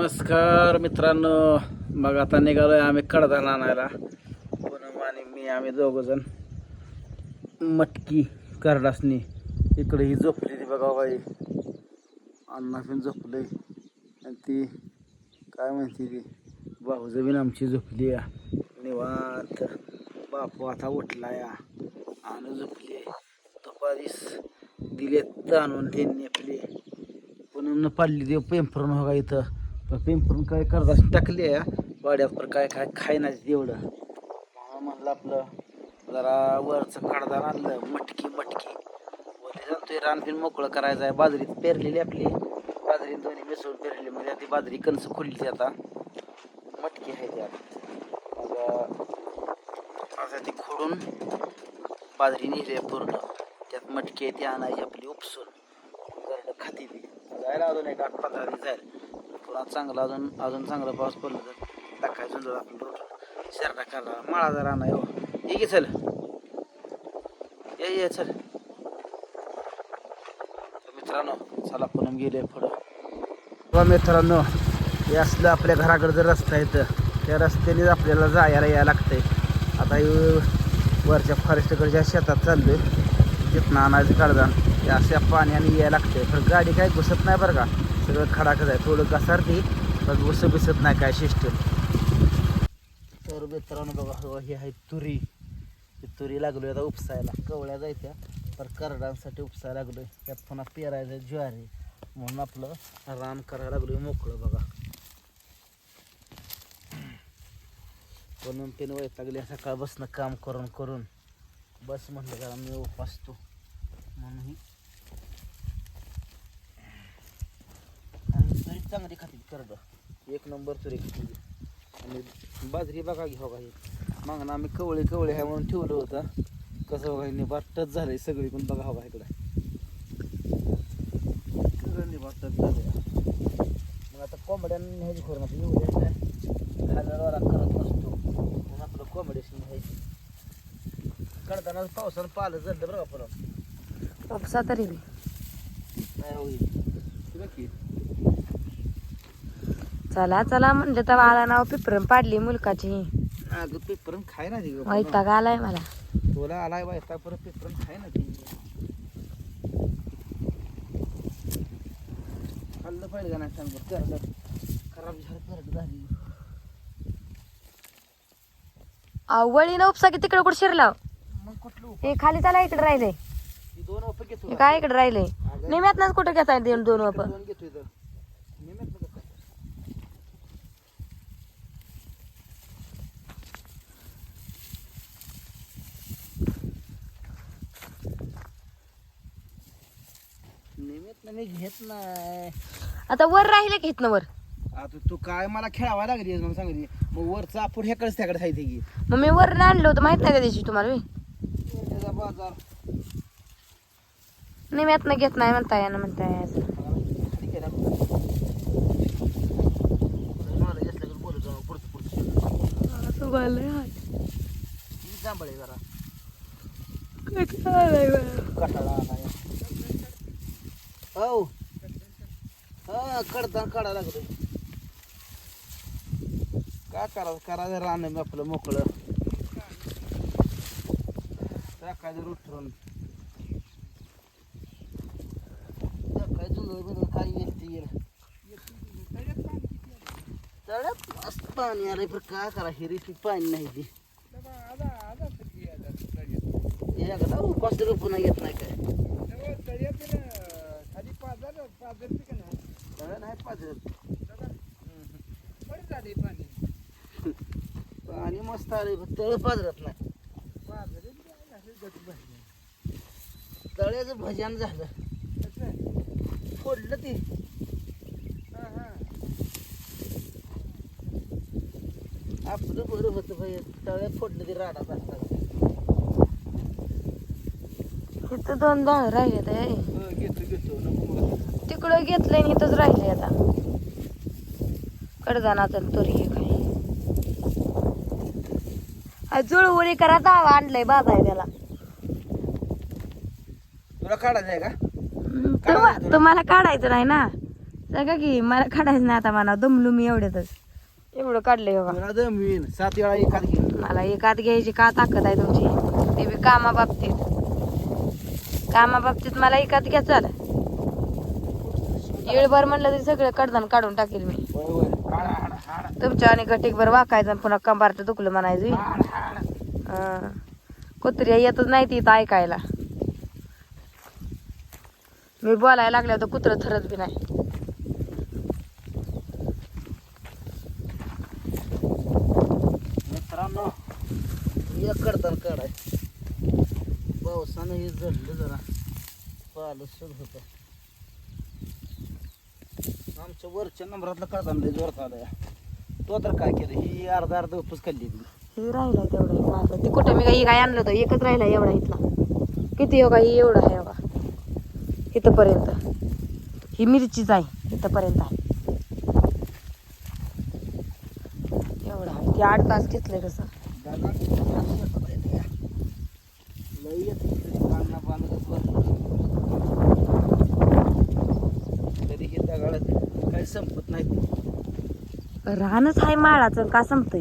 नमस्कार मित्रांनो. मग आता निघालोय आम्ही कडधान आणायला. पूनम आणि मी आम्ही दोघ जण. मटकी करडासनी इकडे ही झोपली ती बघा बाई. अण्णा पण झोपले. आणि ती काय म्हणते ती? भाऊजं बिन आमची झोपली या. निवांत. बापू आता उठला या. आणि झोपली. दुपारीस दिलेत आणून त्यांनी आपली. पण पाडली देव पेंपरून हो इथं. पेंपरून काय करत टाकली आहे वाड्यात पण काय काय खायनाच तेवढं म्हणून म्हणलं आपलं जरा वरचं कडदान आणलं मटकी मटकी. वरती जाणतोय रान बिन मोकळं करायचं आहे. बाजरीत पेरलेली आपली. बाजरी दोन्ही मिसळून पेरलेली म्हणजे ती बाजरी कणस खुलली आता. मटकी आहे त्यात मग असं ती खोडून बाजरी नेली आहे पूर्ण. त्यात मटकी आहे ती आणायची आपली उपसून. खाती ती. जायला अजून एक आठ पंधरा दिवस जाईल. पुन्हा चांगला अजून अजून चांगला पाऊस पडला तर टाकायचं जर आपण रोट शेरडा करा माळा जर आणा येऊ ये की चल. ये ये चल. मित्रांनो चला पुनम गेले पुढं. मित्रांनो हे असलं आपल्या घराकडे जर रस्ता आहे तर त्या रस्त्यानेच आपल्याला जायला यायला लागतंय. आता वरच्या वरच्या फॉरेस्टकडच्या शेतात चाललोय तिथनं आणायचं काढदान ते अशा पाण्याने यायला लागतंय. पण गाडी काय घुसत नाही बरं का? सगळं खडाखड आहे. थोडं घसारते पण घुस बिसत नाही काय सिस्टम तर मित्रांनो बघा हो, हे आहे तुरी. तुरी लागलोय आता उपसायला. कवळ्या जायच्या तर करडांसाठी उपसायला लागलोय. त्यात पुन्हा पेरायचं ज्वारी. म्हणून आपलं रान करायला लागलोय मोकळं बघा. म्हणून पेन वैतागली सकाळ बसणं काम करून करून. बस म्हणलं जरा मी उपासतो. म्हणून ही आणि तुरी चांगली खाते करड एक नंबर तुरी खाते. आणि बाजरी बघा घ्या बघा ही मागणं आम्ही कवळे कवळे आहे म्हणून ठेवलं होतं. कसं बघा हे बाटच झालंय सगळी पण बघा बघा इकडे. सगळं निबाटच झालंय. मग आता कोंबड्यांनी ह्याची करून आता एवढ्या हजारवाला करत नसतो. म्हणून आपलं कोंबड्याशी ह्याची कडताना पावसानं पालं जडलं बरं परत? उपसा तरी. नाही होईल तुला की? चला चला म्हणलं तर मला नाव पिपरम पाडली मुलकाची. अगं पेपरन खाय ना ती. वैताग आलाय मला. तुला आलाय बायका परत पेपरन खाय ना ती. खाल्लं पाहिजे का नाही सांग बरं करडं खराब झालं करड झाली. आवळीनं उपसा की तिकडे कुठे शिरला? मग कुठलं हे खाली त्याला इकडे राहिले. दोन वापर घेतो हे काय इकडे राहिले? निम्यातनच कुठे घेता येईल दोन वापर दोन घेतोय तर निम्यात नका काय. मी घेत नाही. आता वर राहिले की इथनं वर? आता तू काय मला खेळावा लागली मग सांगली मग वरचा आपण ह्याकडेच त्याकडे खायचे की. मग मी वर आणलं होतं माहीत नाही का त्याची तुम्हाला मी? त्याचा बाजार. निम्यातनं घेत नाही म्हणताय ना म्हणताय. खाली केला मला घेतल्याकडे बोलत जाऊ पुढचं पुढचं. किती जांभळे जरा. कटाळा आलाय. हो. हा कडता काढा लागलो काय करावं? करायचं रान आपलं मोकळं. टाकायचं टाकायचं जुंगळ बिंगळ काय येईल ते येईल तळ्यात मस्त पाणी आलंय पण काय करा हिरीची पाणी नाही ती. एकदा उपास पुन्हा येत नाही काय. तळ्या नाही? पाजत. पाणी. मस्त आले पण तळ पाजरत नाही. तळ्याचं भजन झालं. फोडलं ते. आपलं बरं होतं भाई तळ्यात फोडलं ते राडात असतात इथं दोन दोन राहिले तर तिकडं घेतलंय आणि इथंच राहिले आता. कडदानाचं तरी हे काय. आ, जुळवुळी करा दावा आणलंय बाजाय त्याला. तुला काढायचं आहे का तुम्हाला काढायचं नाही ना. सांगा की मला काढायचं नाही आता म्हणा दमलू मी एवढ्यातच. एवढं काढलंय बघा सात वेळा घे मला एकात घ्यायची का ताकद आहे तुमची? ते बी कामाबाबतीत. कामाबाबतीत मला एकात घ्या चाल. येळभर म्हणलं तरी सगळं कडधान काढून टाकेल मी. तुमच्या आणि घटीकभर वाकायचं पुन्हा कंबारचं दुखलं म्हणायचं. कुत्र्या येतच नाही ती इथं ऐकायला. मी बोलायला लागल्यावर तर कुत्रं थरत बी नाही. एक कडतान काढाय पावसानं हे जडलं जरा. पालं सुरू होत. आमच्या वरच्या नंबरातलं कडतान लय जोरात आलंय. तो तर काय केलं ही अर्धा अर्धा उपस खाल्ली ती. हे राहिलाय तेवढं माझं ते कुठं मी काही काय आणलं होतं एकच राहिला एवढा इथला. किती योगा ही एवढा आहे योगा इथंपर्यंत. ही मिरचीच आहे इथंपर्यंत आहे. एवढा ते आठ तास घेतलंय कसं दादा शेतात आहे त्या. लय येत तरी कांदा बांधत हे काही संपत नाही. रानच आहे माळाचं का संपतंय?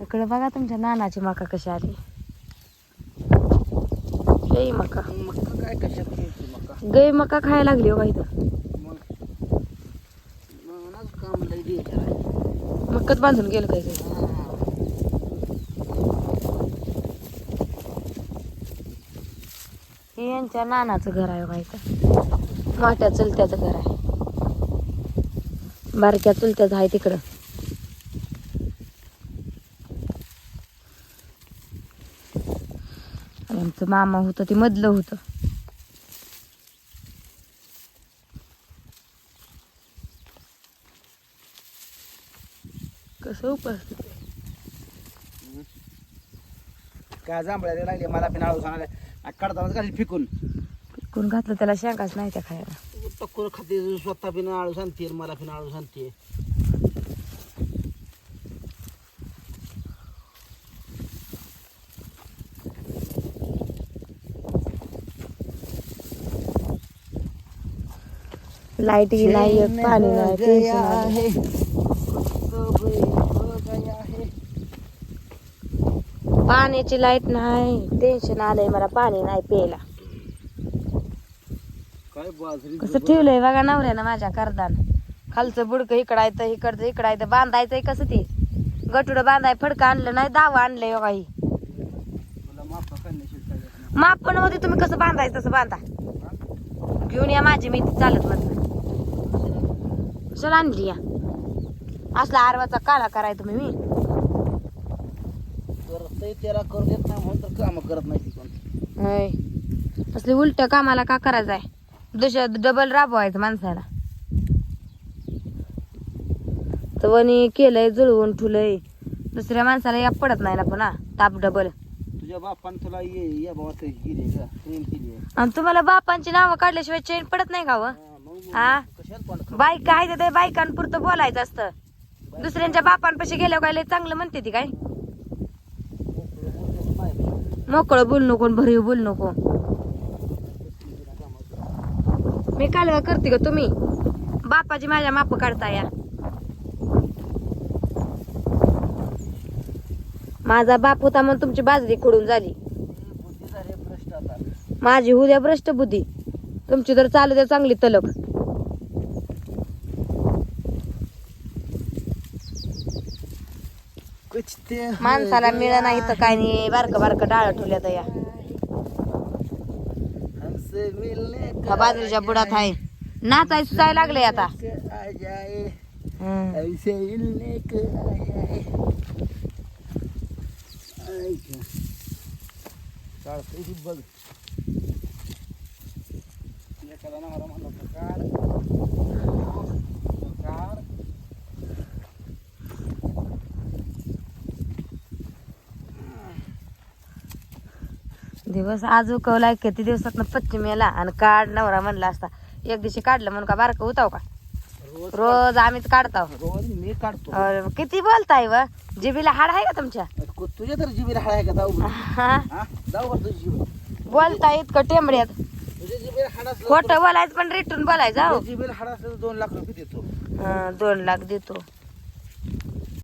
इकडे बघा तुमच्या नानाची मका कशी आली. गई मका. मग काय कशात घ्यायची मका? गई मका खायला लागली हो का इथं. मग? मनाच काम लय डेंजर आहे मक्कत बांधून गेलं काय काही हे यांच्या नानाचं घर आहे बघा मोठ्या चुलत्याचं घर आहे. बारक्या चुलत्याचं आहे तिकडं. आमचं मामा होतं ते मधलं होतं. कसं उपास काय जांभळ्या लागले मला पण आळू सांगायला. घाली फिकून. कोण घातलं त्याला शेंगाच नाही त्या खायला. टक्कर खाते स्वतः पिन आळू सांगते मला पिन आळू सांगते. लाइट नाही एक पाणी नाही. पाण्याची लाइट नाही टेन्शन आलंय मला पाणी नाही प्यायला. काय बाजरी कसं ठेवलंय बघा नवऱ्यानं माझ्या करदान. खालचं बुडकं इकडायचं इकडचं इकडायचं बांधायचंय कसं ते? गटुड बांधाय फडकं आणलं नाही दावा आणलंय बघा ही माफ. माप पण होते तुम्ही कसं बांधायचं तसं बांधा. घेऊन या माझी मी ती चालत म्हणलं कशाला आणली या. असला आरवाचा काला कराय तुम्ही मी. करतंय त्याला करू देत नाही म्हणून तर काम करत नाही ती कोण. होय. असले उलट कामाला का करायचं आहे? दुस डबल राबवायचं माणसाला. तर वनी केलंय जुळवून ठुलंय दुसऱ्या माणसाला या पडत नाही ना पुन्हा. ताप डबल तुझ्या बापान तुला ये ये बाबा ते केली का? प्रेम केली आहे. आणि तुम्हाला बापांची नावं काढल्याशिवाय चैन पडत नाही का व? हा, हा? पण बाईक काय ते बायकांपुरतं बोलायचं असतं. दुसऱ्यांच्या बापांपाशी गेल्यावर काय लय चांगलं म्हणते ती काय? मोकळं बोल नको भरीव बोल नको. मी कालवा करते का तुम्ही. बापाची माझ्या माप काढता या. माझा बाप होता म्हणून तुमची बाजरी खोडून झाली. माझी उद्या भ्रष्ट बुद्धी तुमची तर चालू द्या चांगली तलक ते माणसाला मिळ नाही तर काय नाही. बारक बारक डाळ ठेवल्या या. का ह्या बाजरीच्या बुडात आहे. नाचाय सुचाय लागले आता. आ जाए हम्म. हमसे मिलने को आ जाए आई गं. चालतंय ही बघ एखादा नवरा म्हणला होता, काढ काढ दिवस. आज उकवलाय किती दिवसात पश्चिमेला आणि काढ नवरा म्हणला असता. एक दिवशी काढलं म्हणून का बारक होताव का? रोज आम्हीच काढताव. रोज मी काढतो. अरे, किती बोलताय व? जिबीला हाड आहे का तुमच्या? को- तुझ्या तर जिबीला हाड आहे का? जाऊ हा? हा? जाऊ तुझी बोलताय इतकं टेंबड्यात. तुझ्या त्याची बिल हाड असलं खोटं बोलायचं पण रिटर्न बोलायचं हो त्याची बिल हाड असलं तर दोन लाख रुपये देतो. दोन लाख देतो.